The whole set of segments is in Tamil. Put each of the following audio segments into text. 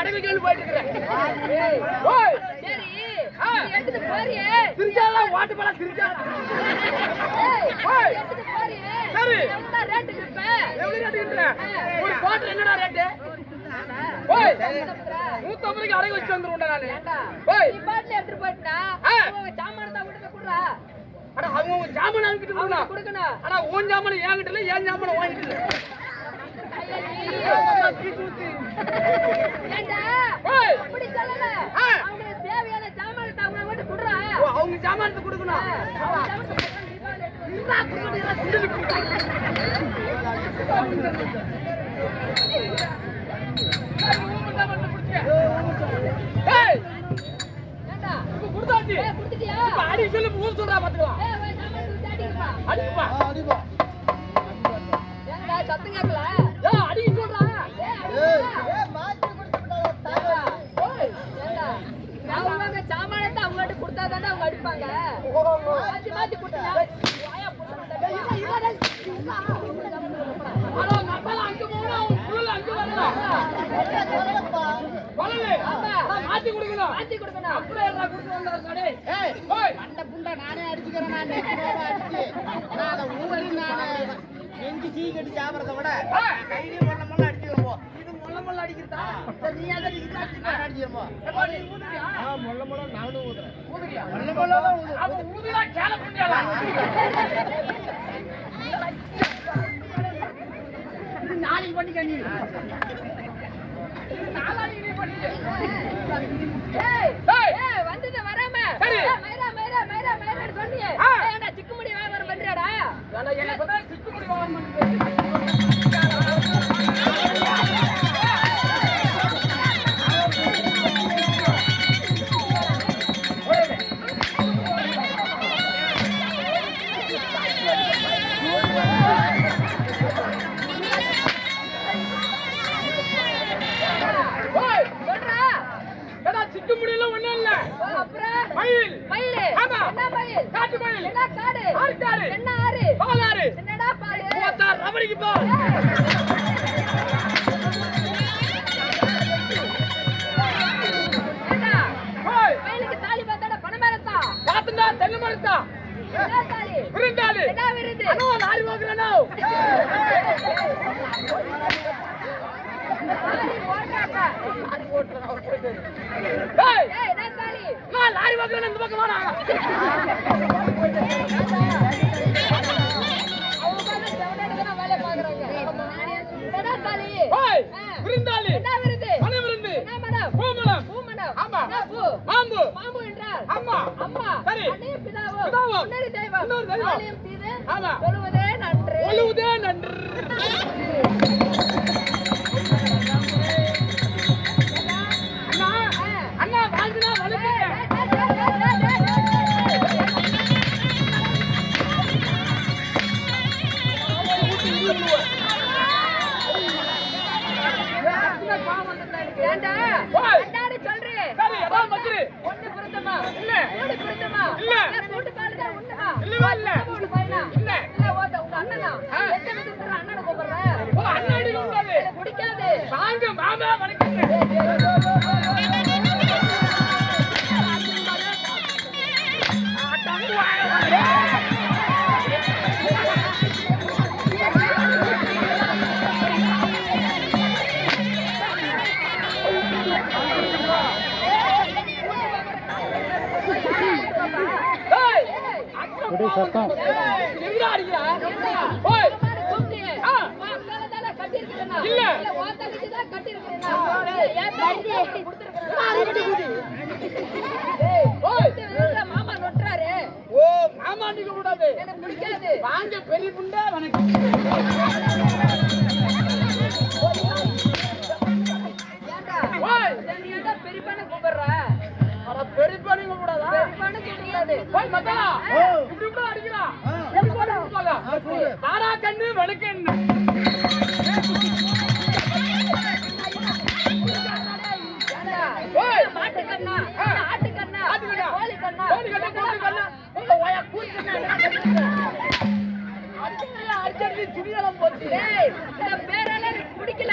அடகு கேள்வி போயிட்டு இருக்கிறேன். சிரிச்சாலா, ஓட்டு போல சிரிச்சாலா. ஓய். சரி. எவ்வளவு ரேட்டு விக்கிற? ஒரு quarter என்னடா ரேட்டு? ஓய். நூத்தம்பதுக்கு அடகு வச்சுட்டு வந்துருவேன்டா நானு. ஓய். ஆ. அட, அவங்க ஜாமான் அனுப்பிட்டு கொடுக்கணும். ஆனா உன் ஜாமான் என்கிட்ட இல்ல, என் ஜாமான் உன்கிட்ட இல்ல. ஏம்மா, தீட்டு ஊத்தி. ஓய். ஆ. ஓ, அவங்க ஜாமானத்தை கொடுக்கணும். இருந்தா கொடுக்கணும், இருந்தா குடுன்னு கொடுக்கணும். ஏய், இப்ப கொடுத்தாச்சு. இப்ப அடி சொல்லு, ஊர் சொல்றா பாத்துக்கலாம். அடிப்பா. சத்தம் கேட்கல ஏய், அடி சொல்றா. அவங்க சாமானத்தை அவங்ககிட்ட கொடுத்தாதானே அவங்க அடிப்பாங்க மாத்தி மாத்தி கொடுத்தா ஆனா, உங்க அப்பாலாம் அங்க போகணும், அவங்க புள்ள அங்க வரணும். வரல. அதான் மாத்தி கொடுக்கணும். மாத்தி கொடுக்கணும். அப்படியே கொடுத்து வந்தாரு புண்டை நானே அடிச்சுக்கிறேன் நான் நெத்தியோட அடிச்சு. நான் அதை ஊறி நான் நெஞ்சு டீ கட்டி சாப்பிட்றத விட. கையிலே மொள்ள மொள்ள அடிச்சுக்கிறோம் முள்ள அடிக்கிறதா? சரி நீ அதை அடிக்கிறா நான் அடிச்சிருப்போம் எப்பா, நீ ஊதுறியா? மொள்ள மொள்ள நானும் ஊதுறேன் ஊதுறியா? மொள்ள மொள்ள தான் ஊது அப்ப கேள புண்ணியாளா? இது நாளைக்கு பண்ணிக்க நீ. இது நாளான்னைக்கு நீ பண்ணிக்க. ஏய் ஏய். வந்துட்டு வராம சரி. ஏய், மயிரா மயிரா மயிரா மயிரான்னு சொன்னியே ஆ. ஏன்டா சிக்குமுடி வியாபாரம் பண்றியாடா ஏன்டா, என்னை இப்பதான் சிக்குமுடி வாங்கணும் பண்ணிட்டு. என்ன விருந்தாளி. என்ன விருது அண்ணா, லாரி வாங்குறேனோ? தாலி ஓட்டாக்கா லாரி ஓட்டுறேன், அவர் போயிட்டாரு. ஏய், ஏய் என்ன தாலி? நான் லாரி வாங்குறேன் இந்த பக்கம் வாடா. விருந்தாளி, என்ன விருந்து, என்ன மரம் பூமரம், பூமணம். ஆமா. என்ன பூ? மாம்பு, பாம்பு என்றால்? ஆமா. அம்மா. சரி. தெய்வம். இன்னொரு தெய்வம். ஆலயம் தீது. ஆமா. சொல்லுவதே நன்று. நன்று. ஏண்டா ஓய். அண்டாடி சொல்றேன் சரி, எதாவது மச்சிரு. ஒண்ணு பிறந்தமா இல்ல. மூணு பிறந்தமா இல்ல. கூட்டு பாலுதா உண்டுமா இல்லவே இல்ல. மூணு பையனா இல்ல. இல்ல ஓட்ட உங்க அண்ணனா அண்ணனை கூப்பிடுற ஓ, பிடிக்காது வாங்க, மாமா வணக்கங்க. விதத்துல மாமா நொட்டுறாரு. ஓ, மாமா கூடாது. எனக்கு பிடிக்காது. வாங்க, பெரிய புண்டை, வணக்கம். பெரியப்பான்னு கூப்பிடுற? அட, பெரியப்பா இப்படி போடா. வணக்கண்ணு. மாட்டுக்கண்ணா. ஆட்டுக்கண்ணா. கோழிக்கண்ணா கோழிக்கண்ணு, அடிக்கடி, அடிக்கடி துணியெல்லாம் போச்சு. டேய், இந்த பேரெல்லாம் எனக்கு பிடிக்கல.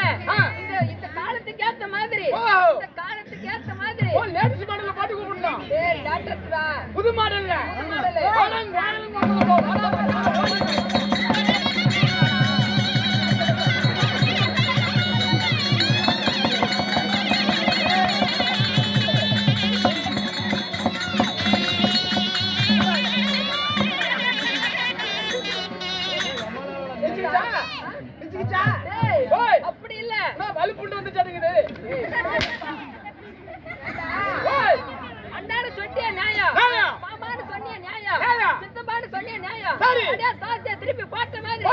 ஓய். அப்படி இல்ல என்ன வலுப்புண்டு வந்துட்டானுங்கது? ஓய். அண்ணாடு சொன்னிய நியாயம் நியாயம். மாமான்னு சொன்னிய நியாயம். சித்தப்பான்னு சொன்னிய நியாயம் சரி. திருப்பி போட்ட மாதிரி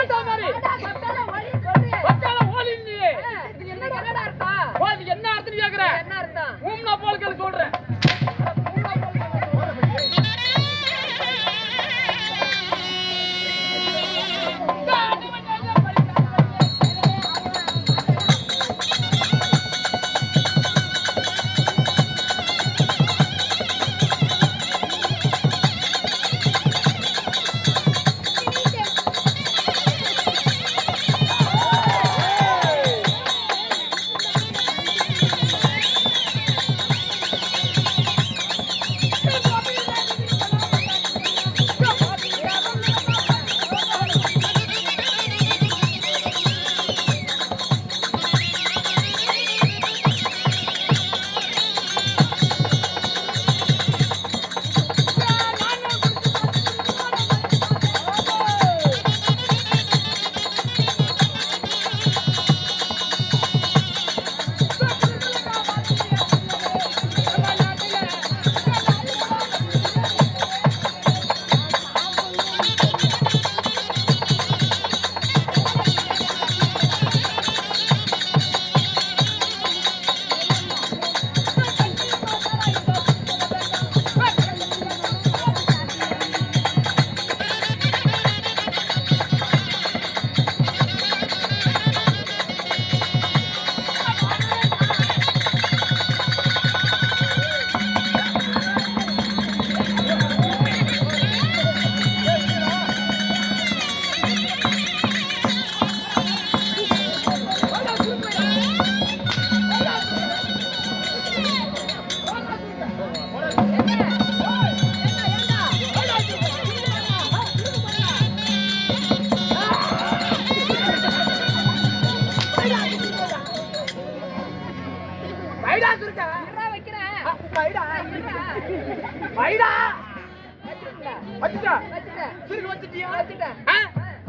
வச்சுட்டா. வச்சிட்டேன். சுருக்கு வச்சுட்டியா? வச்சுட்டேன்.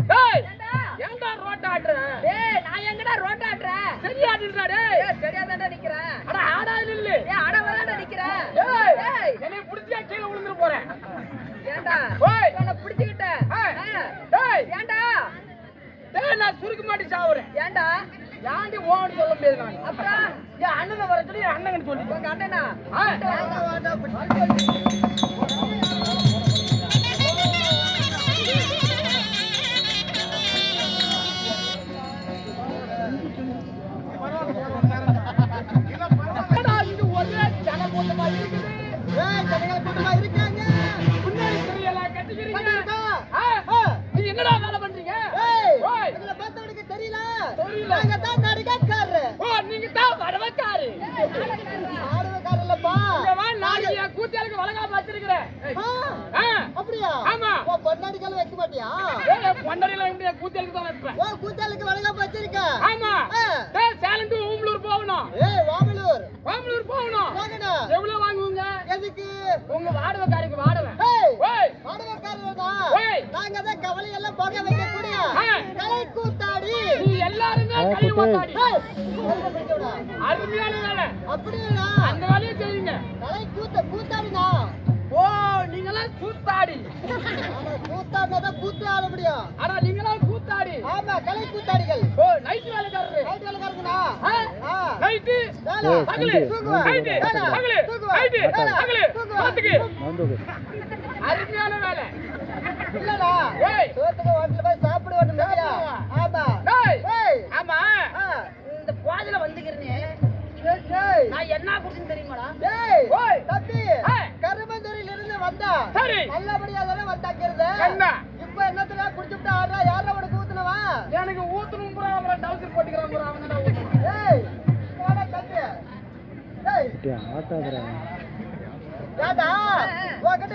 டேய், ஏண்டா? ஏன்டா ரோட்ட ஆடுற? டேய், நான் எங்கடா ரோட்டாட்டுறேன்? சரியா ஆடுறா, டேய். ஏய், சரியாதான்டா நிக்கிறேன். அட, ஆடாது நில்லு. ஏய், அடவாதான்டா நிக்கிறேன். டேய், ஏய், என்னைய புடிச்சா கீழே விழுந்துற போறேன். ஏன்டா? ஓய். ஆ. ஆ. டேய், ஏன்டா? டேய், நான் சுருக்கு மாட்டி சாவுறேன். ஏன்டா? ஏன்டி ஓன்னு சொல்ல முடியாது நான். அப்புறம் என் அண்ணனை வர சொல்லி என் அண்ணன் சொல்லி உங்க அண்ணனா? தெரியல. ஓ, நீங்க தான் வடவக்காரு. இங்க வா, நாளைக்கு என் கூத்தாளுக்கு வழங்காம வச்சிருக்கிறேன். ஆ. அப்படியா ஆமா. ஓ பொன்னாடிக்கெல்லாம் வைக்க மாட்டியா இருந்து என் கூத்தாளுக்கு தான் வைப்பேன். ஓ கூத்தாளுக்கு வழங்காம வச்சிருக்க ஆமா. டேய், சேலம் to ஓமலூர் போகணும் ஏய் வாமலூர் ஓமலூர் போகணும் வாங்கடா எவ்வளவு வாங்குவீங்க எதுக்கு உங்க வாடகைக்காரிக்கு வாடகை ஏய் ஓய் வாடகைக்காரர்தா ஓய். நாங்க தான் கவலை எல்லாம் போக வைக்கக்கூடிய ஆ. கலை கூத்தாடி கூத்தாடி கூத்தாடினா கூத்து. ஆட முடியும். ஆனா நீங்களாம் கூத்தாடி ஆமா கலை கூத்தாடிகள் ஓ நைட் வேலைக்காரரு. நைட் வேலைக்காரங்களா வேலை. பகலு வேலை. பகலு வேலை. பகலு. சோத்துக்கு அருமையான வேலை. இல்லடா. ஏய். சோத்துக்கு ஹோட்டல்ல போய் என்ன குடிச்சு இருந்து வந்தா. நல்லபடியா வந்தா கேளுது என்ன? என்னத்துல குடிச்சுட்டு ஆறா ஊத்துனவா எனக்கு ஊத்துணும் புறா அவன் டவுசர்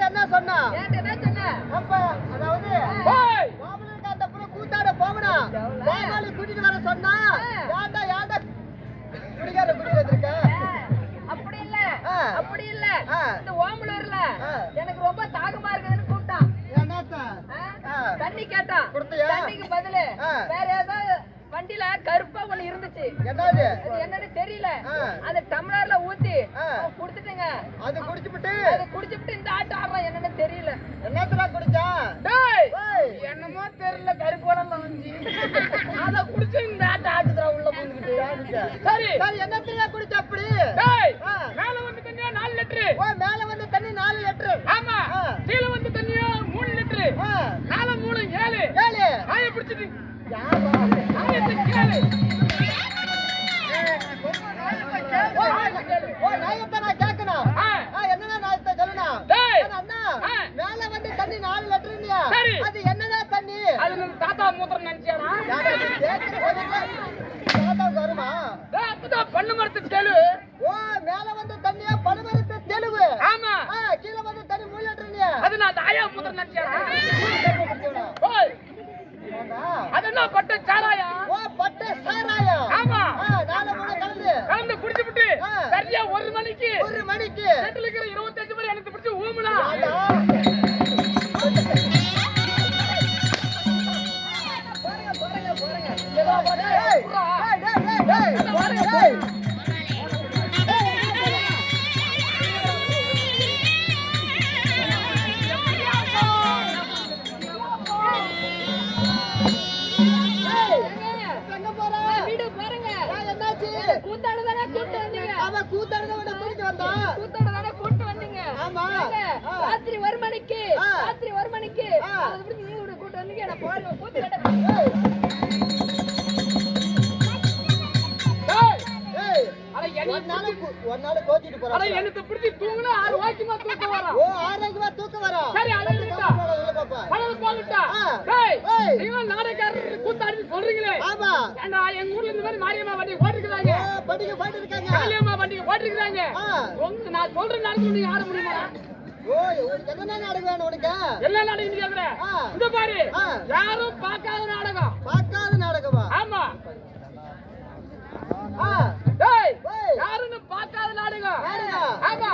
என்ன சொன்னா? அப்ப அதாவது ஓய்! கூத்தாட போவனா மாமனுக்கு கூட்டிட்டு வர சொன்னா இந்த ஓமலூர்ல ஆ. எனக்கு ரொம்ப தாகமா இருக்குதுன்னு கூப்பிட்டான். தண்ணி கேட்டான்? தண்ணிக்கு பதிலு. வேற ஏதாவது வண்டியில கருப்பா ஒண்ணு இருந்துச்சு. என்னன்னு தெரியல. அந்த டம்ளர்ல ஊத்தி குடுத்துட்டேங்க அது குடிச்சுட்டு அதை குடிச்சுட்டு இந்த ஆட்டம் ஆடுறான் என்னன்னு தெரியல. என்னத்துல குடிச்சா? என்னமோ தெரியல கருப்போடல வந்து. அத குடிச்சு இந்த ஆட்ட ஆட்டுதுடா உள்ள போந்துக்கிட்டு சரி. சரி. என்னத்துல குடிச்ச அப்படி. மேல லிட்டரு. ஓ மேல வந்து தண்ணி நாலு லிட்டர். ஆமா. கீழே வந்து தண்ணியா மூணு லிட்டரு. ஆ. நாலு மூணு ஏழு. ஏழு. நாய பிடிச்சிட்டு. யாரா? நாயத்தை கேளு. ஓ, நாயத்தை நான் கேட்கணும். என்னடா நாயத்தை சொல்லணும். அண்ணா. மேல வந்து தண்ணி நாலு லிட்டர் இல்லையா? சரி. அது என்னதான் தண்ணி? அது நம்ம தாத்தா மூத்திரம் நினைச்சானா யாரா நீ கேட்கிற சொல்லுங்க. தாத்தாவுக்கு வருமா? அப்பதான் பண்ணு மரத்து கேளு. ஓ தாயா மூத்திரம் நினைச்சானா குடிச்சவனா? ஓய் ஏண்டா? அது என்ன பட்ட சாராயா பட்டை சாராயா ஆமா நாலு மூணு கலந்து கலந்து குடிச்சு விட்டு. சரியா ஒரு மணிக்கு ஒரு மணிக்கு இருபத்தஞ்சு கூத்தாட தானே கூட்டு வந்தீங்க அவன் கூத்தாடுறத விட தூக்கிட்டு வந்தான். கூத்தாட தானே கூட்டு வந்தீங்க ஆமா. ராத்திரி ஒரு மணிக்கு. ராத்திரி ஒரு மணிக்கு. அதை விட்டு நீ கூட கூட்டு வந்தீங்க நான் போறேன் கூத்து கட்ட ஒரு நாள் கூ- ஒரு நாள் கோச்சிட்டு அட போறான். எனக்கு பிடிச்சி தூங்குனா ஆறு ஓ, ஆரோக்கியமா தூக்கம் வரும். சரி? போடா, உள்ள பாப்பா. பழகு போகட்டா. டேய். நீங்க நாடகாரர் கூத்தாடி சொல்றீங்களே ஆமா. ஏண்டா எங்க ஊர்ல இந்த மாதிரி மாரியம்மா வண்டி ஓ, ஓட்டிருக்காங்க படிக்க போயிட்டு இருக்காங்க. காளியம்மா வண்டி ஓட்டிருக்காங்க. உங்க நான் சொல்ற நாடகம் நீங்க ஆட முடியுமா ஓ, உனக்கு என்ன நாடகம்? எல்லா நாடகம் கேக்குற யாருன்னு பார்க்காத நாடுங்க ஆமா.